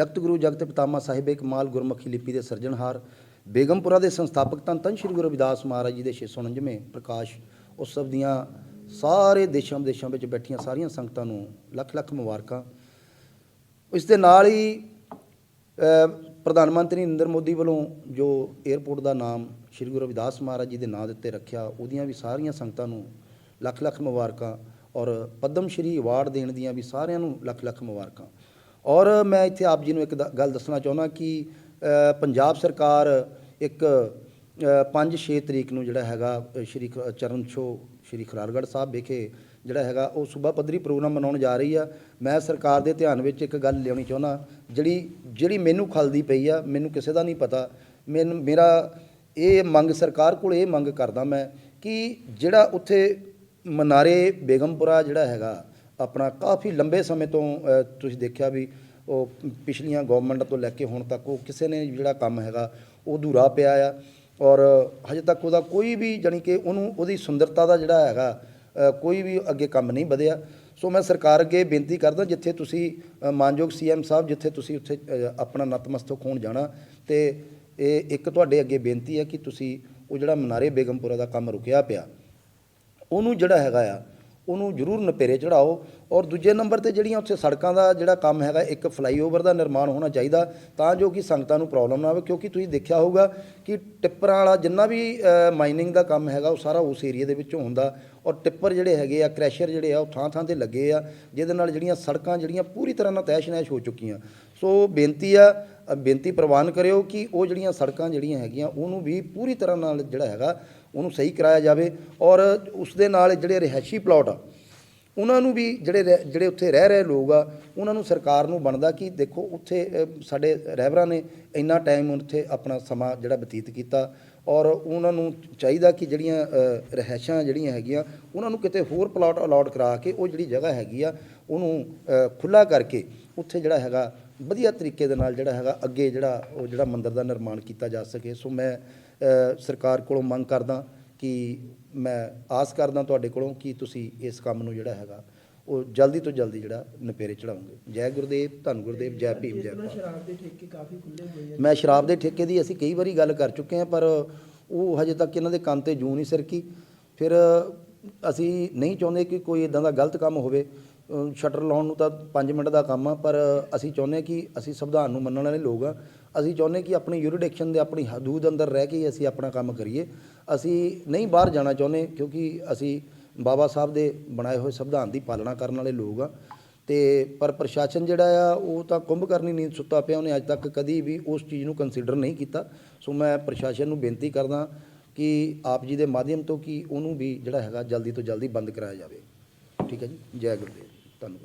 ਜਗਤ ਗੁਰੂ ਜਗਤ ਪਿਤਾਮਾ ਸਾਹਿਬ ਕਮਾਲ ਗੁਰਮੁਖੀ ਲਿਪੀ ਦੇ ਸਿਰਜਣਹਾਰ, ਬੇਗਮਪੁਰਾ ਦੇ ਸੰਸਥਾਪਕ ਧੰਨ ਧੰਨ ਸ਼੍ਰੀ ਗੁਰੂ ਰਵਿਦਾਸ ਮਹਾਰਾਜ ਜੀ ਦੇ 649ਵੇਂ ਪ੍ਰਕਾਸ਼ ਉਤਸਵ ਦੀਆਂ ਸਾਰੇ ਦੇਸ਼ਾਂ ਵਿਦੇਸ਼ਾਂ ਵਿੱਚ ਬੈਠੀਆਂ ਸਾਰੀਆਂ ਸੰਗਤਾਂ ਨੂੰ ਲੱਖ ਲੱਖ ਮੁਬਾਰਕਾਂ। ਇਸ ਦੇ ਨਾਲ ਹੀ ਪ੍ਰਧਾਨ ਮੰਤਰੀ ਨਰਿੰਦਰ ਮੋਦੀ ਵੱਲੋਂ ਜੋ 에ਅਰਪੋਰਟ ਦਾ ਨਾਮ ਸ਼੍ਰੀ ਗੁਰੂ ਰਵਿਦਾਸ ਮਹਾਰਾਜ ਜੀ ਦੇ ਨਾਂ ਦੇ ਉੱਤੇ ਰੱਖਿਆ, ਉਹਦੀਆਂ ਵੀ ਸਾਰੀਆਂ ਸੰਗਤਾਂ ਨੂੰ ਲੱਖ ਲੱਖ ਮੁਬਾਰਕਾਂ ਔਰ ਪਦਮ ਸ਼੍ਰੀ ਅਵਾਰਡ ਦੇਣ ਦੀਆਂ ਵੀ ਸਾਰਿਆਂ ਨੂੰ ਲੱਖ ਲੱਖ ਮੁਬਾਰਕਾਂ। ਔਰ ਮੈਂ ਇੱਥੇ ਆਪ ਜੀ ਨੂੰ ਇੱਕ ਦ- ਗੱਲ ਦੱਸਣਾ ਚਾਹੁੰਦਾ ਕਿ ਪੰਜਾਬ ਸਰਕਾਰ ਇੱਕ 5-6 ਤਰੀਕ ਨੂੰ ਜਿਹੜਾ ਹੈਗਾ ਸ਼੍ਰੀ ਖ- ਚਰਨ ਛੋ, ਸ਼੍ਰੀ ਖਰਾਰਗੜ੍ਹ ਸਾਹਿਬ ਵਿਖੇ ਜਿਹੜਾ ਹੈਗਾ, ਉਹ ਸੂਬਾ ਪੱਧਰੀ ਪ੍ਰੋਗਰਾਮ ਮਨਾਉਣ ਜਾ ਰਹੀ ਆ। ਮੈਂ ਸਰਕਾਰ ਦੇ ਧਿਆਨ ਵਿੱਚ ਇੱਕ ਗੱਲ ਲਿਆਉਣੀ ਚਾਹੁੰਦਾ, ਜਿਹੜੀ ਜਿਹੜੀ ਮੈਨੂੰ ਖਲਦੀ ਪਈ ਆ, ਮੈਨੂੰ ਕਿਸੇ ਦਾ ਨਹੀਂ ਪਤਾ। ਮੈਨੂੰ, ਮੇਰਾ ਇਹ ਮੰਗ, ਸਰਕਾਰ ਕੋਲ ਇਹ ਮੰਗ ਕਰਦਾ ਮੈਂ ਕਿ ਜਿਹੜਾ ਉੱਥੇ ਮਨਾਰੇ ਬੇਗਮਪੁਰਾ ਜਿਹੜਾ ਹੈਗਾ ਆਪਣਾ ਕਾਫੀ ਲੰਬੇ ਸਮੇਂ ਤੋਂ ਤੁਸੀਂ ਦੇਖਿਆ ਵੀ ਉਹ ਪਿਛਲੀਆਂ ਗਵਰਨਮੈਂਟ ਤੋਂ ਲੈ ਕੇ ਹੁਣ ਤੱਕ ਉਹ ਕਿਸੇ ਨੇ ਜਿਹੜਾ ਕੰਮ ਹੈਗਾ ਉਹ ਅਧੂਰਾ ਪਿਆ ਆ। ਔਰ ਹਜੇ ਤੱਕ ਉਹਦਾ ਕੋਈ ਵੀ ਜਾਣੀ ਕਿ ਉਹਨੂੰ ਉਹਦੀ ਸੁੰਦਰਤਾ ਦਾ ਜਿਹੜਾ ਹੈਗਾ ਕੋਈ ਵੀ ਅੱਗੇ ਕੰਮ ਨਹੀਂ ਵਧਿਆ। ਸੋ ਮੈਂ ਸਰਕਾਰ ਅੱਗੇ ਬੇਨਤੀ ਕਰਦਾ ਜਿੱਥੇ ਤੁਸੀਂ ਅ, ਮਾਨਯੋਗ ਸੀਐਮ ਸਾਹਿਬ ਜਿੱਥੇ ਤੁਸੀਂ ਉੱਥੇ ਆਪਣਾ ਨਤਮਸਤਕ ਹੋਣ ਜਾਣਾ ਤੇ ਇਹ ਇੱਕ ਤੁਹਾਡੇ ਅੱਗੇ ਬੇਨਤੀ ਹੈ ਕਿ ਤੁਸੀਂ ਉਹ ਜਿਹੜਾ ਮਨਾਰੇ ਬੇਗਮਪੁਰਾ ਦਾ ਕੰਮ ਰੁਕਿਆ ਪਿਆ ਉਹਨੂੰ ਜਿਹੜਾ ਹੈਗਾ ਆ ਉਹਨੂੰ ਜ਼ਰੂਰ ਨਪੇਰੇ ਚੜਾਓ। ਔਰ ਦੂਜੇ ਨੰਬਰ ਤੇ ਜਿਹੜੀਆਂ ਉੱਥੇ ਸੜਕਾਂ ਦਾ ਜਿਹੜਾ ਕੰਮ ਹੈਗਾ, ਇੱਕ ਫਲਾਈਓਵਰ ਦਾ ਨਿਰਮਾਣ ਹੋਣਾ ਚਾਹੀਦਾ, ਤਾਂ ਜੋ ਕਿ ਸੰਗਤਾਂ ਨੂੰ ਪ੍ਰੋਬਲਮ ਨਾ ਆਵੇ, ਕਿਉਂਕਿ ਤੁਸੀਂ ਦੇਖਿਆ ਹੋਊਗਾ ਕਿ ਟਿੱਪਰਾਂ ਵਾਲਾ ਜਿੰਨਾ ਵੀ ਮਾਈਨਿੰਗ ਦਾ ਕੰਮ ਹੈਗਾ, ਉਹ ਸਾਰਾ ਉਸ ਏਰੀਆ ਦੇ ਵਿੱਚੋਂ ਹੁੰਦਾ। ਔਰ ਟਿੱਪਰ ਜਿਹੜੇ ਹੈਗੇ ਆ ਕ੍ਰੈਸ਼ਰ ਜਿਹੜੇ ਆ, ਉਹ ਥਾਂ ਥਾਂ ਤੇ ਲੱਗੇ ਆ, ਜਿਹਦੇ ਨਾਲ ਜਿਹੜੀਆਂ ਸੜਕਾਂ ਜਿਹੜੀਆਂ ਪੂਰੀ ਤਰ੍ਹਾਂ ਨਾਲ ਤੈਸ਼-ਨੈਸ਼ ਹੋ ਚੁੱਕੀਆਂ। ਸੋ ਬੇਨਤੀ ਆ ਬੇਨਤੀ ਪ੍ਰਵਾਨ ਕਰਿਓ ਕਿ ਉਹ ਜਿਹੜੀਆਂ ਸੜਕਾਂ ਜਿਹੜੀਆਂ ਹੈਗੀਆਂ, ਉਹਨੂੰ ਵੀ ਪੂਰੀ ਤਰ੍ਹਾਂ ਨਾਲ ਜਿਹੜਾ ਹੈਗਾ, ਉਹਨੂੰ ਸਹੀ ਕਰਾਇਆ ਜਾਵੇ। ਔਰ ਉਸ ਦੇ ਨਾਲ ਜਿਹੜੇ ਰਿਹਾਇਸ਼ੀ ਪਲਾਟ ਆ ਉਹਨਾਂ ਨੂੰ ਵੀ ਜਿਹੜੇ ਰਹਿ- ਜਿਹੜੇ ਉੱਥੇ ਰਹਿ ਰਹੇ ਲੋਕ ਆ ਉਹਨਾਂ ਨੂੰ ਸਰਕਾਰ ਨੂੰ ਬਣਦਾ ਕਿ ਦੇਖੋ ਉੱਥੇ ਅ, ਸਾਡੇ ਰਹਿਬਰਾਂ ਨੇ ਇੰਨਾ ਟਾਈਮ ਉੱਥੇ ਆਪਣਾ ਸਮਾਂ ਜਿਹੜਾ ਬਤੀਤ ਕੀਤਾ ਔਰ ਉਹਨਾਂ ਨੂੰ ਚਾਹੀਦਾ ਕਿ ਜਿਹੜੀਆਂ ਅ, ਰਿਹਾਇਸ਼ਾਂ ਜਿਹੜੀਆਂ ਹੈਗੀਆਂ ਉਹਨਾਂ ਨੂੰ ਕਿਤੇ ਹੋਰ ਪਲਾਟ ਅਲਾਟ ਕਰਾ ਕੇ ਉਹ ਜਿਹੜੀ ਜਗ੍ਹਾ ਹੈਗੀ ਆ ਉਹਨੂੰ ਖੁੱਲਾ ਕਰਕੇ ਉੱਥੇ ਜਿਹੜਾ ਹੈਗਾ ਵਧੀਆ ਤਰੀਕੇ ਦੇ ਨਾਲ ਜਿਹੜਾ ਹੈਗਾ ਅੱਗੇ ਜਿਹੜਾ ਉਹ ਜਿਹੜਾ ਮੰਦਿਰ ਦਾ ਨਿਰਮਾਣ ਕੀਤਾ ਜਾ ਸਕੇ। ਸੋ ਮੈਂ ਅ, ਸਰਕਾਰ ਕੋਲੋਂ ਮੰਗ ਕਰਦਾ ਕਿ ਮੈਂ ਆਸ ਕਰਦਾ ਤੁਹਾਡੇ ਕੋਲੋਂ ਕਿ ਤੁਸੀਂ ਇਸ ਕੰਮ ਨੂੰ ਜਿਹੜਾ ਹੈਗਾ ਉਹ ਜਲਦੀ ਤੋਂ ਜਲਦੀ ਜਿਹੜਾ ਨਪੇਰੇ ਚੜਾਉਂਗੇ ਜੈ ਗੁਰਦੇਵ ਧੰਨ ਗੁਰਦੇਵ ਜੈ ਭੀਮ ਜੈ। ਸ਼ਰਾਬ ਦੇ ਠੇਕੇ ਕਾਫੀ ਖੁੱਲੇ ਹੋਏ ਆ। ਮੈਂ ਸ਼ਰਾਬ ਦੇ ਠੇਕੇ ਦੀ ਅਸੀਂ ਕਈ ਵਾਰੀ ਗੱਲ ਕਰ ਚੁੱਕੇ ਹਾਂ ਪਰ ਉਹ ਹਜੇ ਤੱਕ ਇਹਨਾਂ ਦੇ ਕੰਨ ਤੇ ਜੂ ਨਹੀਂ ਸਰਕੀ। ਫਿਰ ਅਸੀਂ ਨਹੀਂ ਚਾਹੁੰਦੇ ਕਿ ਕੋਈ ਇਦਾਂ ਦਾ ਗਲਤ ਕੰਮ ਹੋਵੇ। ਸ਼ਟਰ ਲਾਉਣ ਨੂੰ ਤਾਂ 5 ਮਿੰਟ ਦਾ ਕੰਮ ਆ, ਪਰ ਅਸੀਂ ਚਾਹੁੰਦੇ ਕਿ ਅਸੀਂ ਸੰਵਿਧਾਨ ਨੂੰ ਮੰਨਣ ਵਾਲੇ ਲੋਕ ਆ। ਅਸੀਂ ਚਾਹੁੰਦੇ ਕਿ ਆਪਣੀ ਯੂਰੀਡਿਕਸ਼ਨ ਦੇ ਆਪਣੀ ਹਦੂਦ ਅੰਦਰ ਰਹਿ ਕੇ ਹੀ ਅਸੀਂ ਆਪਣਾ ਕੰਮ ਕਰੀਏ। ਅਸੀਂ ਨਹੀਂ ਬਾਹਰ ਜਾਣਾ ਚਾਹੁੰਦੇ, ਕਿਉਂਕਿ ਅਸੀਂ ਬਾਬਾ ਸਾਹਿਬ ਦੇ ਬਣਾਏ ਹੋਏ ਸੰਵਿਧਾਨ ਦੀ ਪਾਲਣਾ ਕਰਨ ਵਾਲੇ ਲੋਕ ਆ। ਤੇ ਪਰ ਪ੍ਰਸ਼ਾਸਨ ਜਿਹੜਾ ਆ, ਉਹ ਤਾਂ ਕੁੰਭ ਕਰਨੀ ਨੀਂਦ ਸੁੱਤਾ ਪਿਆ, ਉਹਨੇ ਅੱਜ ਤੱਕ ਕਦੀ ਵੀ ਉਸ ਚੀਜ਼ ਨੂੰ ਕੰਸੀਡਰ ਨਹੀਂ ਕੀਤਾ। ਸੋ ਮੈਂ ਪ੍ਰਸ਼ਾਸਨ ਨੂੰ ਬੇਨਤੀ ਕਰਦਾ ਕਿ ਆਪ ਜੀ ਦੇ ਮਾਧਿਅਮ ਤੋਂ ਕਿ ਉਹਨੂੰ ਵੀ ਜਿਹੜਾ ਹੈਗਾ ਜਲਦੀ ਤੋਂ ਜਲਦੀ ਬੰਦ ਕਰਾਇਆ ਜਾਵੇ। ਠੀਕ ਹੈ ਜੀ, ਜੈ ਗੁਰਦੇਵ। ったの